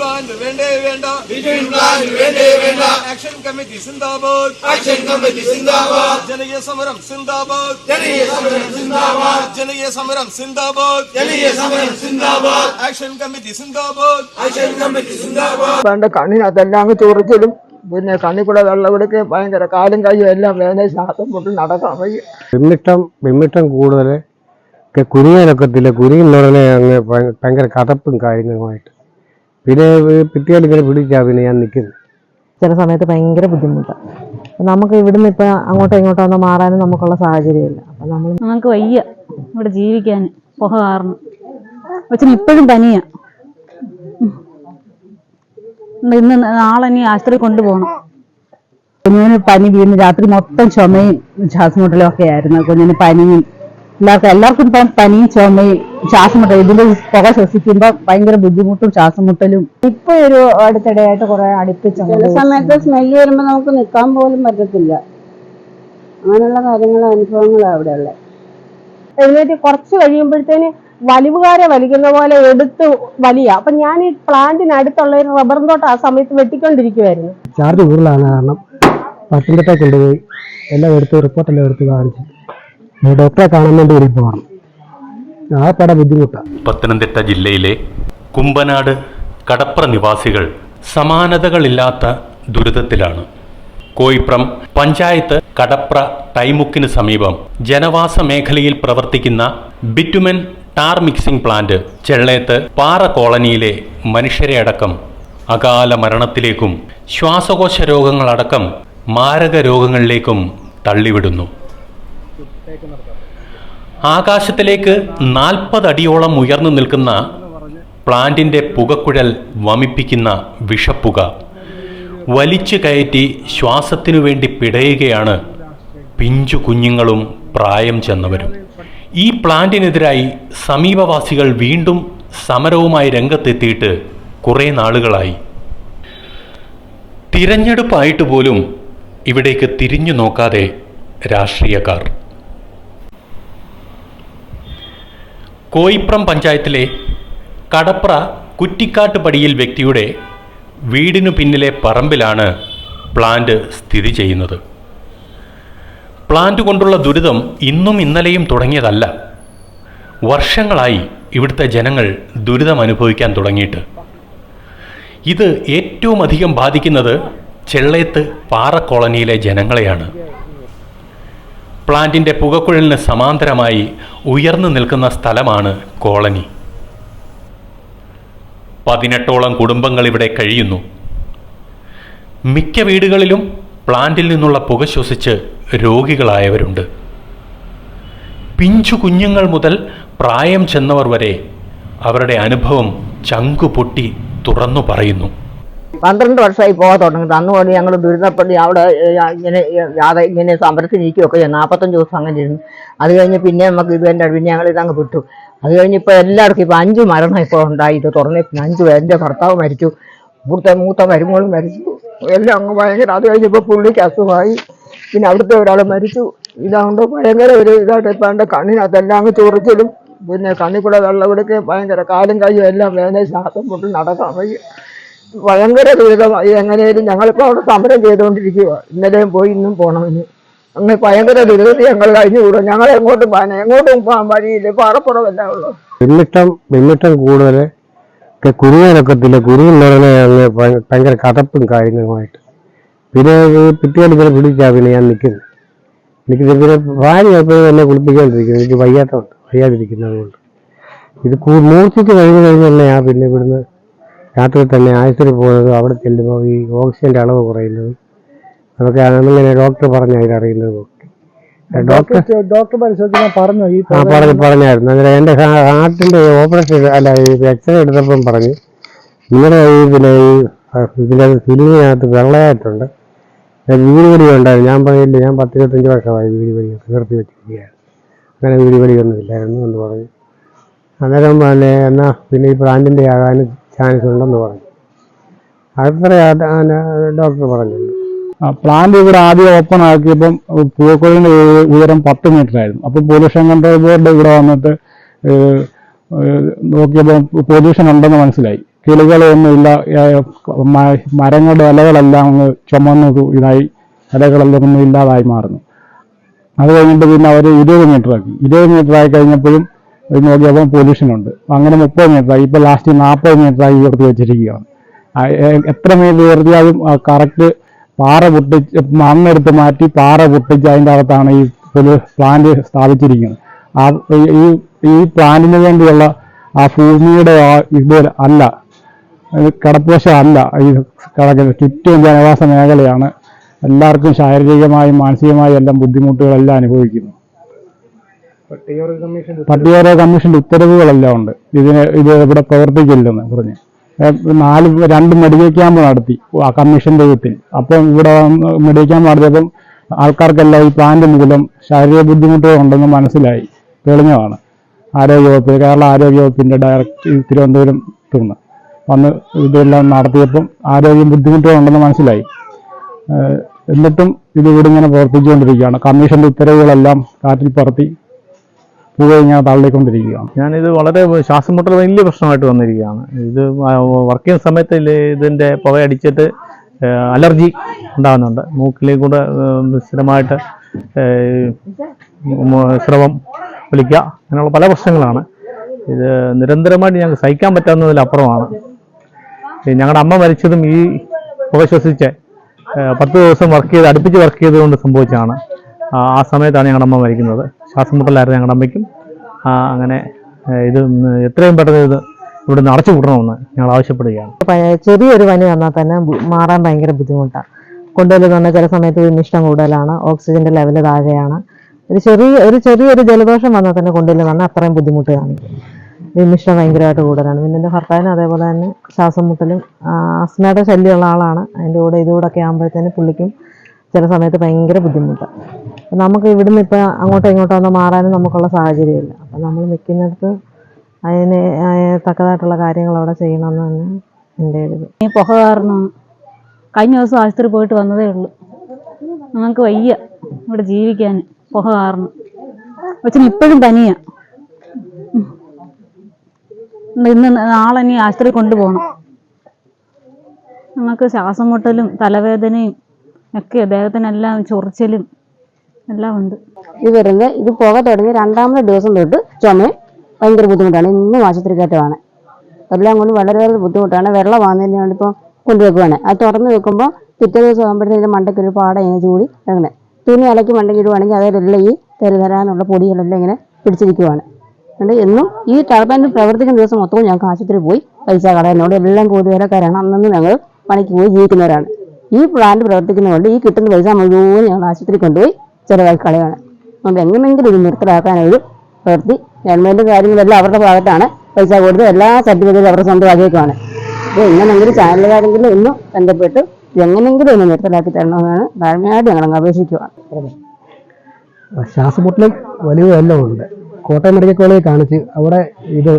Plan വേണ്ടേ വേണ്ട. Vijayan plan വേണ്ടേ വേണ്ട. ആക്ഷൻ കമ്മിറ്റി സിന്ദാബാദ്. ആക്ഷൻ കമ്മിറ്റി സിന്ദാബാദ്. ജനകീയ സമരം സിന്ദാബാദ്. ജനകീയ സമരം സിന്ദാബാദ്. ജനകീയ സമരം സിന്ദാബാദ്. ജനകീയ സമരം സിന്ദാബാദ്. ആക്ഷൻ കമ്മിറ്റി സിന്ദാബാദ്. ആക്ഷൻ കമ്മിറ്റി സിന്ദാബാദ്. വേണ്ട കണ്ണിനകത്തെല്ലാം അങ്ങ് ചോറിച്ചിലും പിന്നെ കണ്ണി കൂടെ വെള്ളമെടുക്കുക ഭയങ്കര കാലും കൈയും എല്ലാം വേദന ശ്വാസം പൊട്ടി നടക്കാൻ വയ്യ. വിമ്മിട്ടം വിമ്മിട്ടം കൂടുതൽ കുനിയാനൊക്കത്തില്ല കുനിയുന്ന അങ്ങ് ഭയ- ഭയങ്കര കടപ്പും കാര്യങ്ങളുമായിട്ട്. പിന്നെ പിറ്റിയാൽ ഇങ്ങനെ പിടിച്ചാ പിന്നെ ഞാൻ നിൽക്കുന്നു ചില സമയത്ത് ഭയങ്കര ബുദ്ധിമുട്ടാണ് നമുക്ക് ഇവിടുന്ന് ഇപ്പം അങ്ങോട്ടോ ഇങ്ങോട്ടോ ഒന്ന് മാറാനും നമുക്കുള്ള സാഹചര്യമില്ല. അപ്പം നമ്മൾ നമുക്ക് വയ്യ ഇവിടെ ജീവിക്കാൻ പുക കാരണം. കൊച്ചിന് ഇപ്പോഴും പനിയാ. ഇന്ന് നാളെ ഇനി ആശുപത്രി കൊണ്ടുപോകണം. കുഞ്ഞിന് പനി വീണ് രാത്രി മൊത്തം ചുമയും ശ്വാസമുട്ടലും ഒക്കെ ആയിരുന്നു. കുഞ്ഞിന് പനിയും എല്ലാവർക്കും എല്ലാവർക്കും ഇപ്പം പനിയും ചുമയും ശ്വാസമുട്ടലും ഇതിന്റെ പുക ശ്വസിക്കുമ്പോൾ ഭയങ്കര ബുദ്ധിമുട്ടും ശ്വാസമുട്ടലും. ഇപ്പൊ ഒരു അടുത്തിടെയായിട്ട് കുറെ അടുപ്പിച്ചു ചില സമയത്ത് സ്മെല്ല് വരുമ്പോൾ നമുക്ക് നിൽക്കാൻ പോലും പറ്റത്തില്ല. അങ്ങനെയുള്ള കാര്യങ്ങൾ അനുഭവങ്ങളാണ് അവിടെ ഉള്ളത് എഴുന്നേറ്റ് കുറച്ച് കഴിയുമ്പോഴത്തേന് വലിവുകാരെ വലിക്കുന്ന പോലെ എടുത്ത് വലിയ. അപ്പൊ ഞാൻ ഈ പ്ലാന്റിനടുത്തുള്ള ഒരു റബ്ബറും തോട്ടം ആ സമയത്ത് വെട്ടിക്കൊണ്ടിരിക്കുവായിരുന്നു. ചാർജ് കൂടുതലാണ് കാരണം പത്തനംതിട്ട കൊണ്ടുപോയി എല്ലാം എടുത്ത് റിപ്പോർട്ടെല്ലാം എടുത്ത് കാണിച്ചു. ഡോക്ടറെ കാണാൻ വേണ്ടി ഇവിടെ പോകണം ആ പട ബുദ്ധിമുട്ടാണ് പത്തനംതിട്ട ജില്ലയിലെ കുമ്പനാട് കടപ്ര നിവാസികൾ സമാനതകളില്ലാത്ത ദുരിതത്തിലാണ്. കോയിപ്രം പഞ്ചായത്ത് കടപ്ര ടൈമുക്കിന് സമീപം ജനവാസ മേഖലയിൽ പ്രവർത്തിക്കുന്ന ബിറ്റുമൻ ടാർ മിക്സിംഗ് പ്ലാന്റ് ചെള്ളേത്ത് പാറ കോളനിയിലെ മനുഷ്യരെ അടക്കം അകാല മരണത്തിലേക്കും ശ്വാസകോശ രോഗങ്ങളടക്കം മാരക രോഗങ്ങളിലേക്കും തള്ളിവിടുന്നു. ആകാശത്തിലേക്ക് നാൽപ്പത് അടിയോളം ഉയർന്നു നിൽക്കുന്ന പ്ലാന്റിന്റെ പുകക്കുഴൽ വമിപ്പിക്കുന്ന വിഷപ്പുക. വലിച്ചു കയറ്റി ശ്വാസത്തിനു വേണ്ടി പിടയുകയാണ് പിഞ്ചു കുഞ്ഞുങ്ങളും പ്രായം ചെന്നവരും. ഈ പ്ലാന്റിനെതിരായി സമീപവാസികൾ വീണ്ടും സമരവുമായി രംഗത്തെത്തിയിട്ട് കുറേ നാളുകളായി. തിരഞ്ഞെടുപ്പായിട്ട് പോലും ഇവിടേക്ക് തിരിഞ്ഞു നോക്കാതെ രാഷ്ട്രീയക്കാർ. കോയിപ്രം പഞ്ചായത്തിലെ കടപ്ര കുറ്റിക്കാട്ട് പടിയിൽ വ്യക്തിയുടെ വീടിനു പിന്നിലെ പറമ്പിലാണ് പ്ലാന്റ് സ്ഥിതി ചെയ്യുന്നത്. പ്ലാന്റ് കൊണ്ടുള്ള ദുരിതം ഇന്നും ഇന്നലെയും തുടങ്ങിയതല്ല. വർഷങ്ങളായി ഇവിടുത്തെ ജനങ്ങൾ ദുരിതം അനുഭവിക്കാൻ തുടങ്ങിയിട്ട്. ഇത് ഏറ്റവും അധികം ബാധിക്കുന്നത് ചെള്ളയത്ത് പാറ കോളനിയിലെ ജനങ്ങളെയാണ്. പ്ലാന്റിന്റെ പുകക്കുഴലിന് സമാന്തരമായി ഉയർന്നു നിൽക്കുന്ന സ്ഥലമാണ് കോളനി. പതിനെട്ടോളം കുടുംബങ്ങൾ ഇവിടെ കഴിയുന്നു. മിക്ക വീടുകളിലും പ്ലാന്റിൽ നിന്നുള്ള പുക ശ്വസിച്ച് രോഗികളായവരുണ്ട്. പിഞ്ചു കുഞ്ഞുങ്ങൾ മുതൽ പ്രായം ചെന്നവർ വരെ അവരുടെ അനുഭവം ചങ്കുപൊട്ടി തുറന്നു പറയുന്നു. പന്ത്രണ്ട് വർഷമായി പോകാൻ തുടങ്ങിയിട്ട് അന്ന് പോലെ ഞങ്ങൾ ദുരിതപ്പെട്ട് അവിടെ ഇങ്ങനെ യാത ഇങ്ങനെ സമരത്തിൽ ഇരിക്കുകയൊക്കെ നാൽപ്പത്തഞ്ച് ദിവസം അങ്ങനെ ഇരുന്നു. അത് കഴിഞ്ഞ് പിന്നെ നമുക്ക് ഇത് തന്നെ പിന്നെ ഞങ്ങൾ ഇതങ്ങ് വിട്ടു. അത് കഴിഞ്ഞ് ഇപ്പോൾ എല്ലാവർക്കും ഇപ്പോൾ അഞ്ച് മരണം ഇപ്പോൾ ഉണ്ടായി. ഇത് തുറന്നേ അഞ്ച് എന്റെ ഭർത്താവ് മരിച്ചു. ഇവിടുത്തെ മൂത്ത മരുമോളും മരിച്ചു. എല്ലാം അങ്ങ് ഭയങ്കര അത് കഴിഞ്ഞപ്പോൾ പുള്ളിക്ക് അസുഖമായി. പിന്നെ അവിടുത്തെ ഒരാൾ മരിച്ചു. ഇതാകൊണ്ട് ഭയങ്കര ഒരു ഇതായിട്ട് ഇപ്പം എന്റെ കണ്ണിനകത്തെല്ലാം അങ്ങ് ചൊറിച്ചിലും. പിന്നെ കണ്ണിൽ കൂടെ കൊടുക്കുകയും ഭയങ്കര കാലും കൈയും എല്ലാം വേദന ശ്വാസം പൊട്ടി നടക്കാൻ വയ്യ. ഭയങ്കര ദുരിതമായി എങ്ങനെയായാലും ഞങ്ങളിപ്പോൾ അവിടെ സമരം ചെയ്തുകൊണ്ടിരിക്കുക ഇന്നലെയും പോയി ഇന്നും പോകണമെന്ന് അങ്ങനെ ഭയങ്കര ദുരിതത്തിൽ ഞങ്ങൾ കഴിഞ്ഞു കൂടും. ഞങ്ങൾ എങ്ങോട്ടും പോകാൻ എങ്ങോട്ടും പോകാൻ വഴിയില്ല. പാറപ്പുറമല്ല ഉള്ളു. വിമ്മിട്ടം വിമ്മിട്ടം കൂടുതൽ കുരുങ്ങനൊക്കത്തില്ല ഉടനെ ഭയങ്കര കടപ്പും കാര്യങ്ങളുമായിട്ട്. പിന്നെ പിറ്റേണ്ട പിന്നെ പിടിച്ചാൽ പിന്നെ ഞാൻ നിൽക്കുന്നു. എനിക്ക് പിന്നെ ഭാര്യ എപ്പോഴും എന്നെ കുളിപ്പിക്കാണ്ടിരിക്കുന്നത് എനിക്ക് വയ്യാത്തതുണ്ട് വയ്യാതിരിക്കുന്നത് കൊണ്ട് ഇത് മൂർച്ഛിച്ച് കഴിഞ്ഞ് കഴിഞ്ഞല്ലേ ഞാൻ പിന്നെ ഇവിടുന്ന് രാത്രി തന്നെ ആശുപത്രി പോകുന്നത് അവിടെ ചെല്ലുമ്പോൾ ഈ ഓക്സിജന്റെ അളവ് കുറയുന്നത് അതൊക്കെ അങ്ങനെ ഡോക്ടർ പറഞ്ഞാൽ അതിൽ അറിയുന്നത് ഡോക്ടർ ഡോക്ടർ പരിശോധിക്കാൻ പറഞ്ഞു? ഈ ആ പറഞ്ഞു പറഞ്ഞായിരുന്നു. അന്നേരം എന്റെ ഹാർട്ടിന്റെ ഓപ്പറേഷൻ അല്ല ഈ എക്സ്റേ എടുത്തപ്പം പറഞ്ഞു നിങ്ങളുടെ ഈ പിന്നെ ഈ ഇതിലെ ഫിലിമിനകത്ത് വെള്ളയായിട്ടുണ്ട്. വീട് വലി ഉണ്ടായിരുന്നു. ഞാൻ പറഞ്ഞില്ല ഞാൻ പത്ത് ഇരുപത്തഞ്ച് വർഷമായി വീട് വലി നിർത്തി വെച്ചിരിക്കുകയാണ്. അങ്ങനെ വീട് പണിയൊന്നുമില്ലായിരുന്നു എന്ന് പറഞ്ഞു. അന്നേരം പിന്നെ എന്നാ പിന്നെ ഈ പ്ലാന്റിന്റെ ആകാനും ചാൻസ് ഉണ്ടെന്ന് പറഞ്ഞു. അത്ര ഡോക്ടർ പറഞ്ഞിട്ടുണ്ട്. പ്ലാന്റ് ഇവിടെ ആദ്യം ഓപ്പൺ ആക്കിയപ്പം പൂക്കോഴിന്റെ ഉയരം പത്ത് മീറ്റർ ആയിരുന്നു. അപ്പം പൊല്യൂഷൻ കൺട്രോൾ ബോർഡ് ഇവിടെ വന്നിട്ട് നോക്കിയപ്പോൾ പൊല്യൂഷൻ ഉണ്ടെന്ന് മനസ്സിലായി. കിളികളൊന്നുമില്ല മരങ്ങളുടെ ഇലകളെല്ലാം ഒന്ന് ചുമന്ന് ഇതായി ഇലകളെല്ലാം ഒന്നും ഇല്ലാതായി മാറുന്നു. അത് കഴിഞ്ഞിട്ട് പിന്നെ അവർ ഇരുപത് മീറ്റർ ആക്കി. ഇരുപത് മീറ്റർ ആയി കഴിഞ്ഞപ്പോഴും ഇത് നോക്കിയപ്പോൾ പൊല്യൂഷൻ ഉണ്ട് അങ്ങനെ മുപ്പത് മീറ്റർ ആയി ഇപ്പോൾ ലാസ്റ്റ് നാൽപ്പത് മീറ്ററായി ഉയർത്തി വെച്ചിരിക്കുകയാണ്. എത്ര മീറ്റർ ഉയർത്തിയാലും കറക്റ്റ് പാറ പൊട്ടിച്ച് മണ്ണെടുത്ത് മാറ്റി പാറ പൊട്ടിച്ച് അതിന്റെ അകത്താണ് ഈ പൊലു പ്ലാന്റ് സ്ഥാപിച്ചിരിക്കുന്നത്. ആ ഈ- ഈ പ്ലാന്റിന് വേണ്ടിയുള്ള ആ ഭൂമിയുടെ ആ അല്ല. ഇത് അല്ല. ഈ കിടക്കുന്നത്. ചുറ്റും ജനവാസ മേഖലയാണ്. എല്ലാവർക്കും ശാരീരികമായും മാനസികമായും എല്ലാം ബുദ്ധിമുട്ടുകളെല്ലാം അനുഭവിക്കുന്നു. പട്ടികവർഗ കമ്മീഷന്റെ ഉത്തരവുകളെല്ലാം ഉണ്ട്. ഇതിന് ഇത് ഇവിടെ പ്രവർത്തിക്കില്ലെന്ന് പറഞ്ഞ്. നാല് രണ്ട് മെഡിക്കൽ ക്യാമ്പ് നടത്തി ആ കമ്മീഷന്റെ വീട്ടിൽ അപ്പം ഇവിടെ മെഡിക്കൽ ക്യാമ്പ് നടത്തിയപ്പം ആൾക്കാർക്കെല്ലാം ഈ പ്ലാന്റ് മൂലം ശാരീരിക ബുദ്ധിമുട്ടുകൾ ഉണ്ടെന്ന് മനസ്സിലായി. തെളിഞ്ഞതാണ്. ആരോഗ്യവകുപ്പ് കേരള ആരോഗ്യവകുപ്പിന്റെ ഡയറക്ടർ തിരുവനന്തപുരം നിന്ന് വന്ന് ഇതെല്ലാം നടത്തിയപ്പം ആരോഗ്യ ബുദ്ധിമുട്ടുകളുണ്ടെന്ന് മനസ്സിലായി. എന്നിട്ടും ഇത് ഇവിടെ ഇങ്ങനെ പ്രവർത്തിച്ചുകൊണ്ടിരിക്കുകയാണ്. കമ്മീഷന്റെ ഉത്തരവുകളെല്ലാം കാറ്റിൽ പറത്തി പുക ഇങ്ങനെ തള്ളിക്കൊണ്ടിരിക്കുകയാണ്. ഞാനിത് വളരെ ശ്വാസം മുട്ടൽ വലിയ പ്രശ്നമായിട്ട് വന്നിരിക്കുകയാണ്. ഇത് വർക്ക് ചെയ്യുന്ന സമയത്ത് ഇതിന്റെ പുകയടിച്ചിട്ട് അലർജി ഉണ്ടാകുന്നുണ്ട്. മൂക്കിലേ കൂടെ സ്ഥിരമായിട്ട് സ്രവം വിളിക്കുക അങ്ങനെയുള്ള പല പ്രശ്നങ്ങളാണ്. ഇത് നിരന്തരമായിട്ട് ഞങ്ങൾക്ക് സഹിക്കാൻ പറ്റാവുന്നതിലപ്പുറമാണ് ഞങ്ങളുടെ അമ്മ മരിച്ചതും ഈ പുക ശ്വസിച്ച് പത്ത് ദിവസം വർക്ക് ചെയ്ത് അടുപ്പിച്ച് വർക്ക് ചെയ്തുകൊണ്ട് സംഭവിച്ചതാണ്. ആ സമയത്താണ് ഞങ്ങളുടെ അമ്മ മരിക്കുന്നത്. ശ്വാസം മുട്ടലായിരുന്നു ഞങ്ങളുടെ അമ്മയ്ക്കും. അങ്ങനെ ഇത് എത്രയും പെട്ടെന്ന് ഇത് ഇവിടെ നിന്ന് അടച്ചു വിടണമെന്ന് ഞങ്ങൾ ആവശ്യപ്പെടുകയാണ്. ചെറിയൊരു പനി വന്നാൽ തന്നെ മാറാൻ ഭയങ്കര ബുദ്ധിമുട്ടാണ്. കൊണ്ടുവരുന്ന പറഞ്ഞാൽ ചില സമയത്ത് വിമിഷ്ടം കൂടുതലാണ് ഓക്സിജന്റെ ലെവൽ താഴെയാണ്. ഒരു ചെറിയ ഒരു ചെറിയൊരു ജലദോഷം വന്നാൽ തന്നെ കൊണ്ടുവരുന്ന പറഞ്ഞാൽ അത്രയും ബുദ്ധിമുട്ട് കാണിക്കും. വിമിഷ്ടം ഭയങ്കരമായിട്ട് കൂടുതലാണ്. പിന്നെ എന്റെ ഭർത്താവിന് അതേപോലെ തന്നെ ശ്വാസം മുട്ടലും അസ്മയുടെ ശല്യമുള്ള ആളാണ്. അതിന്റെ കൂടെ ഇതുകൂടെ ഒക്കെ ആകുമ്പോഴത്തേന് പുള്ളിക്കും ചില സമയത്ത് ഭയങ്കര ബുദ്ധിമുട്ടാണ്. നമുക്ക് ഇവിടുന്ന് ഇപ്പം അങ്ങോട്ടോ ഇങ്ങോട്ടോ ഒന്ന് മാറാനും നമുക്കുള്ള സാഹചര്യമില്ല. അപ്പം നമ്മൾ നിൽക്കുന്നിടത്ത് അതിന് തക്കതായിട്ടുള്ള കാര്യങ്ങൾ അവിടെ ചെയ്യണമെന്ന് തന്നെ എന്റെ ഒരു ഈ പുക കാരണം കഴിഞ്ഞ ദിവസം ആശുപത്രി പോയിട്ട് വന്നതേ ഉള്ളൂ. ഞങ്ങൾക്ക് വയ്യ ഇവിടെ ജീവിക്കാൻ പുക കാരണം. കൊച്ചിന് ഇപ്പോഴും തനിയാ. ഇന്ന് നാളെ ഇനി ആശുപത്രി കൊണ്ടുപോകണം. ഞങ്ങൾക്ക് ശ്വാസം മുട്ടലും തലവേദനയും ഒക്കെ അദ്ദേഹത്തിനെല്ലാം ചൊറിച്ചലും എല്ലാം ഉണ്ട്. ഇത് വരുന്നത് ഇത് പുക തുടങ്ങി രണ്ടാമത്തെ ദിവസം തൊട്ട് ചുമ ഭയങ്കര ബുദ്ധിമുട്ടാണ്. ഇന്നും ആശുപത്രി കയറ്റമാണ്. എല്ലാം കൊണ്ട് വളരെ വളരെ ബുദ്ധിമുട്ടാണ്. വെള്ളം വാങ്ങുന്നതിന് വേണ്ടി ഇപ്പോൾ കൊണ്ടുവെക്കുവാണ്. അത് തുറന്ന് വെക്കുമ്പോൾ പിറ്റേ ദിവസം ആകുമ്പോഴത്തേക്കും മണ്ടയ്ക്ക് ഒരു പാട ഇങ്ങനെ ചൂടി അങ്ങനെ തുണി അലക്കി മണ്ടയ്ക്ക് ഇടുവാണെങ്കിൽ അതിലെല്ലാം ഈ തരുതരാനുള്ള പൊടികളെല്ലാം ഇങ്ങനെ പിടിച്ചിരിക്കുവാണ്. അതുകൊണ്ട് എന്നും ഈ ടർബൈൻ പ്രവർത്തിക്കുന്ന ദിവസം മൊത്തവും ഞങ്ങൾക്ക് ആശുപത്രി പോയി പൈസ കളയുന്നതുകൊണ്ട് എല്ലാം കൂലിവേലക്കാരാണ് അന്നും ഞങ്ങൾ പണിക്ക് പോയി ജീവിക്കുന്നവരാണ്. ഈ പ്ലാന്റ് പ്രവർത്തിക്കുന്നതുകൊണ്ട് ഈ കിട്ടുന്ന പൈസ മുഴുവൻ ഞങ്ങൾ ആശുപത്രി കൊണ്ടുപോയി ചിലവാക്കി കളയാണ് അതുകൊണ്ട് എങ്ങനെയെങ്കിലും ഇത് നിർത്തലാക്കാനൊരു പ്രവൃത്തി ഗവൺമെന്റ് കാര്യങ്ങളെല്ലാം അവരുടെ ഭാഗത്താണ്. പൈസ കൊടുത്ത് എല്ലാ സർട്ടിഫിക്കറ്റും അവരുടെ സ്വന്തമാക്കിയേക്കുവാണ്. അപ്പോൾ എങ്ങനെയെങ്കിലും ചാനലുകാരെങ്കിലും ഒന്ന് ബന്ധപ്പെട്ട് എങ്ങനെയെങ്കിലും ഒന്ന് നിർത്തലാക്കി തരണമെന്നാണ് താഴ്മയായിട്ട് ഞങ്ങൾ അപേക്ഷിക്കുകയാണ് ശ്വാസമുട്ടലും വലിവും എല്ലാം ഉണ്ട്. കോട്ടയം മെഡിക്കൽ കോളേജ് കാണിച്ച് അവിടെ ഇത്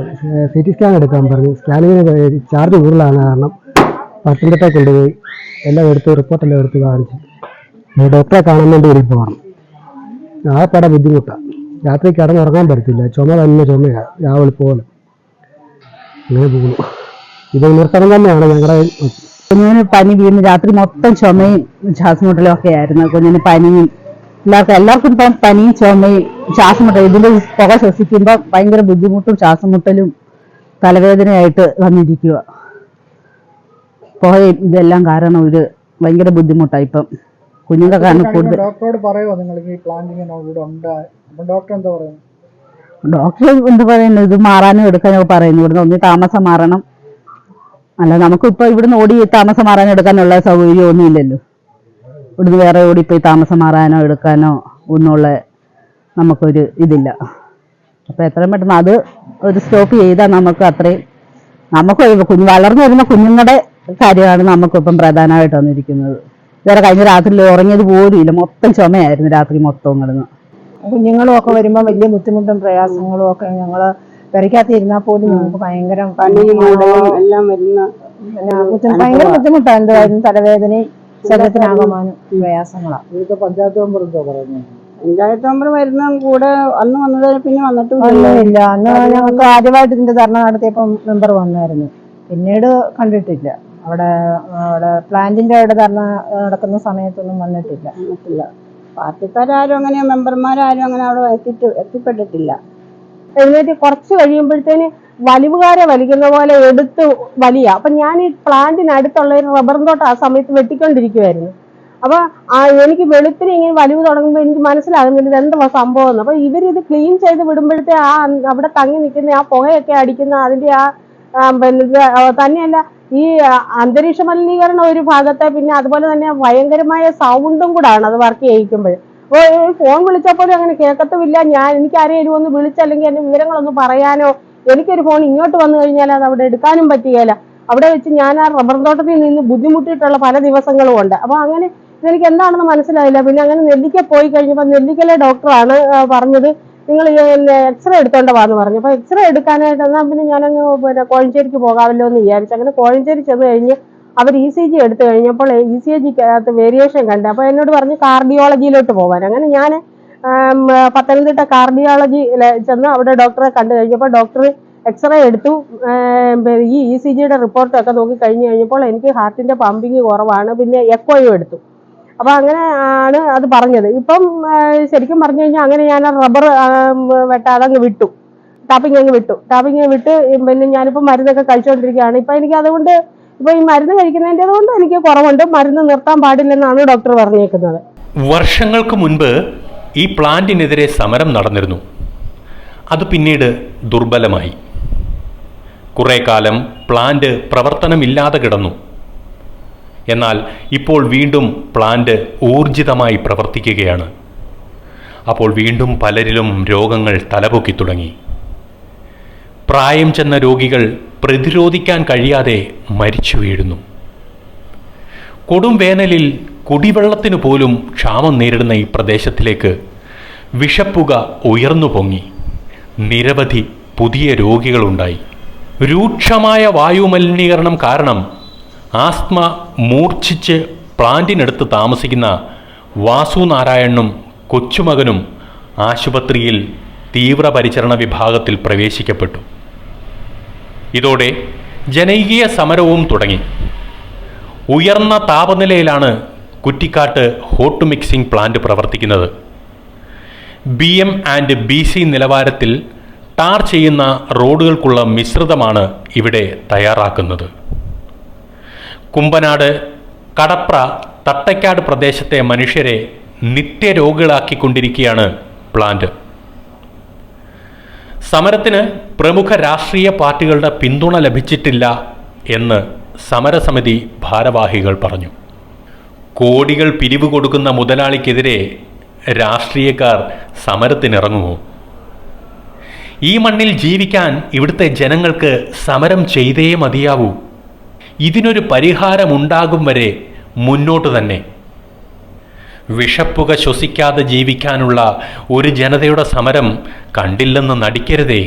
സി ടി സ്കാൻ എടുക്കാൻ പറഞ്ഞു സ്കാനിങ്ങിന് ചാർജ് കൂടുതലാണ് കാരണം പത്തനംതിട്ട കൊണ്ടുപോയി. എല്ലാം എടുത്ത് റിപ്പോർട്ടെല്ലാം എടുത്ത് കാണിച്ചു. ഡോക്ടറെ കാണാൻ വേണ്ടി പോകണം. ആകെപ്പാടെ ബുദ്ധിമുട്ടാണ് രാത്രി കിടന്നുറങ്ങാൻ പറ്റത്തില്ല. ചുമ തന്നെ ചുമയാണ് രാവിലെ പോലെ. അങ്ങനെ പോകുന്നു. ഇത് നിർത്തണം തന്നെയാണ് ഞങ്ങളുടെ പനി വീണ് രാത്രി മൊത്തം ചുമയും ശ്വാസമുട്ടലും ഒക്കെ ആയിരുന്നു. കുഞ്ഞിന് പനിയും എല്ലാവർക്കും എല്ലാവർക്കും ഇപ്പം പനിയും ചുമയും ശ്വാസമുട്ടലും. ഇതിന്റെ പുക ശ്വസിക്കുമ്പോൾ ഭയങ്കര ബുദ്ധിമുട്ടും ശ്വാസമുട്ടലും തലവേദനയായിട്ട് വന്നിരിക്കുക പുകയും ഇതെല്ലാം കാരണം ഒരു ഭയങ്കര ബുദ്ധിമുട്ടാണ് ഇപ്പം. കുഞ്ഞുങ്ങൾക്കാണ് കൂടുതൽ ഡോക്ടറോട് പറയുമോ നിങ്ങൾക്ക് ഈ പ്ലാന്റിങ് ഇവിടെ ഉണ്ട്? അപ്പം ഡോക്ടർ എന്താ പറയുന്നത് ഡോക്ടർ എന്താ പറയുന്നത് ഇത് മാറാനും എടുക്കാനൊക്കെ പറയുന്നു. ഇവിടുന്ന് ഒന്നി താമസം മാറണം. അല്ല നമുക്കിപ്പോൾ ഇവിടുന്ന് ഓടി താമസം മാറാനോ എടുക്കാനുള്ള സൗകര്യം ഒന്നും ഇല്ലല്ലോ. ഇവിടുന്ന് വേറെ ഓടിപ്പോയി താമസം മാറാനോ എടുക്കാനോ ഒന്നുള്ള നമുക്കൊരു ഇതില്ല. അപ്പോൾ എത്രയും പെട്ടെന്ന് അത് ഒരു സ്റ്റോപ്പ് ചെയ്താൽ നമുക്ക് അത്രയും നമുക്ക് കുഞ്ഞ് വളർന്നു വരുന്ന കുഞ്ഞുങ്ങളുടെ കാര്യമാണ് നമുക്കിപ്പം പ്രധാനമായിട്ട് വന്നിരിക്കുന്നത്. ഇതുവരെ കഴിഞ്ഞ രാത്രി ഉറങ്ങിയത് പോലും ഇല്ല. മൊത്തം ചുമയായിരുന്നു രാത്രി മൊത്തം കിടന്ന്. കുഞ്ഞുങ്ങളും ഒക്കെ വരുമ്പോൾ വലിയ ബുദ്ധിമുട്ടും പ്രയാസങ്ങളും ഒക്കെ ഞങ്ങൾ പെരയ്ക്കകത്ത് ഇരുന്നാൽ പോലും നമുക്ക് ഭയങ്കര എല്ലാം വരുന്ന ഭയങ്കര ബുദ്ധിമുട്ടാണ് എന്തായാലും തലവേദനയും ശരീരത്തിനാകമാനം പ്രയാസങ്ങളാണ് ഇതൊക്കെ പഞ്ചായത്ത് മെമ്പർ എന്താ പറയുന്നത് പഞ്ചായത്ത് മെമ്പർ വരുന്ന കൂടെ അന്ന് വന്നത് പിന്നെ വന്നിട്ടും ഒന്നുമില്ല അന്ന് ഞങ്ങൾക്ക് ആദ്യമായിട്ട് ഇതിന്റെ ധർണ നടത്തിയപ്പോ മെമ്പർ വന്നായിരുന്നു. പിന്നീട് കണ്ടിട്ടില്ല. അവിടെ അവിടെ പ്ലാന്റിന്റെ അവിടെ ധർണ നടക്കുന്ന സമയത്തൊന്നും വന്നിട്ടില്ല. വന്നിട്ടില്ല. പാർട്ടിക്കാരും അങ്ങനെ മെമ്പർമാരും അങ്ങനെ അവിടെ എത്തിട്ട് എത്തിപ്പെട്ടിട്ടില്ല. എഴുന്നേറ്റ് കുറച്ച് കഴിയുമ്പോഴത്തേന് വലിവുകാരെ വലിക്കുന്ന പോലെ എടുത്ത് വലിയ. അപ്പൊ ഞാൻ ഈ പ്ലാന്റിനടുത്തുള്ള ഒരു റബ്ബറും തോട്ടം ആ സമയത്ത് വെട്ടിക്കൊണ്ടിരിക്കുവായിരുന്നു. അപ്പൊ ആ എനിക്ക് വെളുപ്പിന് ഇങ്ങനെ വലിവ് തുടങ്ങുമ്പോൾ എനിക്ക് മനസ്സിലാകുന്നില്ല ഇത് എന്താ സംഭവം എന്ന് അപ്പൊ ഇവരിത് ക്ലീൻ ചെയ്ത് വിടുമ്പോഴത്തെ ആ അവിടെ തങ്ങി നിൽക്കുന്ന ആ പുകയൊക്കെ അടിക്കുന്ന അതിന്റെ ആ ആ, പിന്നെ ആ, തന്നെയല്ല ഈ അന്തരീക്ഷ മലിനീകരണം ഒരു ഭാഗത്തെ പിന്നെ അതുപോലെ തന്നെ ഭയങ്കരമായ സൗണ്ടും കൂടാണ് അത് വർക്ക് ചെയ്യിക്കുമ്പോൾ അപ്പോൾ ഫോൺ വിളിച്ചപ്പോഴും അങ്ങനെ കേൾക്കത്തുമില്ല. ഞാൻ എനിക്ക് ആരെയും ഒന്ന് വിളിച്ചല്ലെങ്കിൽ എന്റെ വിവരങ്ങളൊന്ന് പറയാനോ എനിക്കൊരു ഫോൺ ഇങ്ങോട്ട് വന്നു കഴിഞ്ഞാൽ അത് അവിടെ എടുക്കാനും പറ്റുകയില്ല. അവിടെ വെച്ച് ഞാൻ ആ റബ്ബർ തോട്ടത്തിൽ നിന്ന് ബുദ്ധിമുട്ടിയിട്ടുള്ള പല ദിവസങ്ങളും ഉണ്ട്. അപ്പോൾ അങ്ങനെ എനിക്ക് എന്താണെന്ന് മനസ്സിലായില്ല. പിന്നെ അങ്ങനെ നെല്ലിക്ക പോയി കഴിഞ്ഞപ്പോൾ നെല്ലിക്കലെ ഡോക്ടറാണ് പറഞ്ഞത്. നിങ്ങൾ എക്സ്റേ എടുത്തോണ്ട് വാന്ന് പറഞ്ഞു. അപ്പൊ എക്സ്റേ എടുക്കാനായിട്ട് എന്നാൽ പിന്നെ ഞാനങ്ങ് പിന്നെ കോഴഞ്ചേരിക്ക് പോകാമല്ലോ എന്ന് വിചാരിച്ചു. അങ്ങനെ കോഴഞ്ചേരി ചെന്ന് കഴിഞ്ഞ് അവർ ഇ സി ജി എടുത്തു കഴിഞ്ഞപ്പോൾ ഇ സി ജിക്കകത്ത് വേരിയേഷൻ കണ്ട്. അപ്പോൾ എന്നോട് പറഞ്ഞു കാർഡിയോളജിയിലോട്ട് പോകാൻ. അങ്ങനെ ഞാൻ പത്തനംതിട്ട കാർഡിയോളജി ചെന്ന് അവിടെ ഡോക്ടറെ കണ്ടു കഴിഞ്ഞപ്പോൾ ഡോക്ടർ എക്സ്റേ എടുത്തു. ഈ ഇ സി ജിയുടെ റിപ്പോർട്ടൊക്കെ നോക്കി കഴിഞ്ഞ് കഴിഞ്ഞപ്പോൾ എനിക്ക് ഹാർട്ടിന്റെ പമ്പിങ് കുറവാണ്. പിന്നെ എക്കോയും എടുത്തു. അപ്പൊ അങ്ങനെ ആണ് അത് പറഞ്ഞത്. ഇപ്പം ശരിക്കും പറഞ്ഞു കഴിഞ്ഞാൽ അങ്ങനെ ഞാൻ റബ്ബർ വെട്ടാതെ അങ്ങ് വിട്ടു. ടാപ്പിംഗ് അങ്ങ് വിട്ടു. ടാപ്പിംഗ് വിട്ട് പിന്നെ ഞാനിപ്പോൾ മരുന്നൊക്കെ കഴിച്ചുകൊണ്ടിരിക്കുകയാണ് ഇപ്പൊ എനിക്ക് അതുകൊണ്ട് ഇപ്പൊ ഈ മരുന്ന് കഴിക്കുന്നതിന്റെ അതുകൊണ്ട് എനിക്ക് കുറവുണ്ട്. മരുന്ന് നിർത്താൻ പാടില്ലെന്നാണ് ഡോക്ടർ പറഞ്ഞേക്കുന്നത്. വർഷങ്ങൾക്ക് മുൻപ് ഈ പ്ലാന്റിനെതിരെ സമരം നടന്നിരുന്നു. അത് പിന്നീട് ദുർബലമായി. കുറേ കാലം പ്ലാന്റ് പ്രവർത്തനമില്ലാതെ കിടന്നു. എന്നാൽ ഇപ്പോൾ വീണ്ടും പ്ലാന്റ് ഊർജിതമായി പ്രവർത്തിക്കുകയാണ്. അപ്പോൾ വീണ്ടും പലരിലും രോഗങ്ങൾ തലപൊക്കി തുടങ്ങി. പ്രായം ചെന്ന രോഗികൾ പ്രതിരോധിക്കാൻ കഴിയാതെ മരിച്ചു വീഴുന്നു. കൊടും വേനലിൽ കുടിവെള്ളത്തിനു പോലും ക്ഷാമം നേരിടുന്ന ഈ പ്രദേശത്തിലേക്ക് വിഷപ്പുക ഉയർന്നു പൊങ്ങി. നിരവധി പുതിയ രോഗികളുണ്ടായി. രൂക്ഷമായ വായുമലിനീകരണം കാരണം ആസ്മ മൂർച്ഛിച്ച് പ്ലാന്റിനടുത്ത് താമസിക്കുന്ന വാസു നാരായണനും കൊച്ചുമകനും ആശുപത്രിയിൽ തീവ്രപരിചരണ വിഭാഗത്തിൽ പ്രവേശിക്കപ്പെട്ടു. ഇതോടെ ജനകീയ സമരവും തുടങ്ങി. ഉയർന്ന താപനിലയിലാണ് കുറ്റിക്കാട്ട് ഹോട്ട് മിക്സിംഗ് പ്ലാന്റ് പ്രവർത്തിക്കുന്നത്. B M and B C നിലവാരത്തിൽ ടാർ ചെയ്യുന്ന റോഡുകൾക്കുള്ള മിശ്രിതമാണ് ഇവിടെ തയ്യാറാക്കുന്നത്. കുമ്പനാട് കടപ്ര തട്ടയ്ക്കാട് പ്രദേശത്തെ മനുഷ്യരെ നിത്യരോഗികളാക്കിക്കൊണ്ടിരിക്കുകയാണ് പ്ലാന്റ്. സമരത്തിന് പ്രമുഖ രാഷ്ട്രീയ പാർട്ടികളുടെ പിന്തുണ ലഭിച്ചിട്ടില്ല എന്ന് സമരസമിതി ഭാരവാഹികൾ പറഞ്ഞു. കോടികൾ പിരിവ് കൊടുക്കുന്ന മുതലാളിക്കെതിരെ രാഷ്ട്രീയക്കാർ സമരത്തിനിറങ്ങുമോ? ഈ മണ്ണിൽ ജീവിക്കാൻ ഇവിടുത്തെ ജനങ്ങൾക്ക് സമരം ചെയ്തേ മതിയാവൂ. ഇതിനൊരു പരിഹാരമുണ്ടാകും വരെ മുന്നോട്ട് തന്നെ. വിഷപ്പുക ശ്വസിക്കാതെ ജീവിക്കാനുള്ള ഒരു ജനതയുടെ സമരം കണ്ടില്ലെന്ന് നടിക്കരുതേ.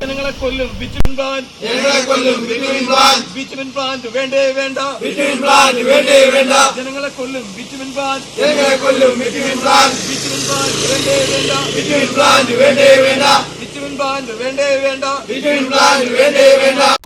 ജനങ്ങളെ കൊല്ലും ബിറ്റുമിൻ പ്ലാന്റ്. ജനങ്ങളെ കൊല്ലും ബിറ്റുമിൻ പ്ലാന്റ്. ബിറ്റുമിൻ പ്ലാന്റ് വേണ്ടേ വേണ്ട. ബിറ്റുമിൻ പ്ലാന്റ് വേണ്ടേ വേണ്ട. ജനങ്ങളെ കൊല്ലും ബിറ്റുമിൻ പ്ലാന്റ്. ജനങ്ങളെ കൊല്ലും ബിറ്റുമിൻ പ്ലാന്റ്. ബിറ്റുമിൻ പ്ലാന്റ് വേണ്ടേ വേണ്ട. ബിറ്റുമിൻ പ്ലാന്റ് വേണ്ടേ വേണ്ട. ബിറ്റുമിൻ പ്ലാന്റ് വേണ്ടേ വേണ്ട. ബിറ്റുമിൻ പ്ലാന്റ് വേണ്ടേ വേണ്ട.